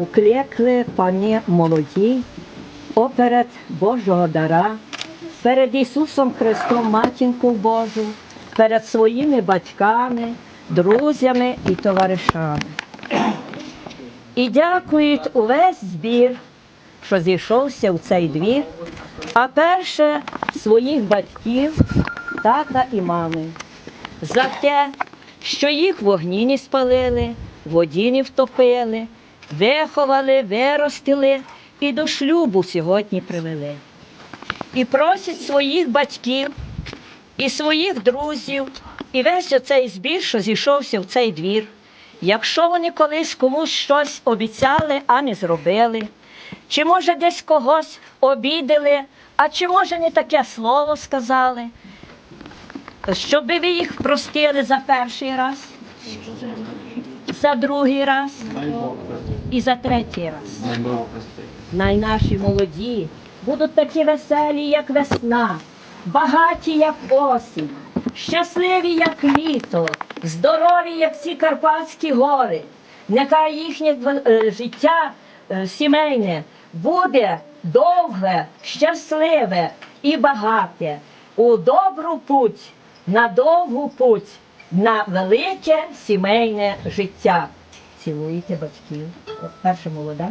Уклекли пані молоді оперед Божого дара, перед Ісусом Христом, Матінку Божу, перед своїми батьками, друзями і товаришами. І дякують увесь збір, що зійшовся в цей двір, а перше своїх батьків, тата і мами, за те, що їх вогні не спалили, воді не втопили, виховали, виростили і до шлюбу сьогодні привели. І просять своїх батьків, і своїх друзів, і весь оцей збір, що зійшовся в цей двір. Якщо вони колись комусь щось обіцяли, а не зробили, чи може десь когось обідали, а чи може не таке слово сказали, щоб ви їх простили за перший раз, за другий раз і за третій раз. Най наші молоді будуть такі веселі, як весна, багаті, як осінь, щасливі, як літо, здорові, як ці Карпатські гори. Нехай їхнє е, життя е, сімейне буде довге, щасливе і багате, у добру путь, на довгу путь, на велике сімейне життя. Цілуйте батьків. Перша молода.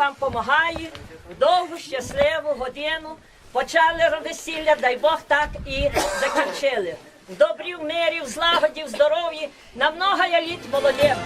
Вам помагає в довгу щасливу годину. Почали весілля, дай Бог так і закінчили. В добрі, в мирі, в злагоді, в здоров'ї, на много літ молодим.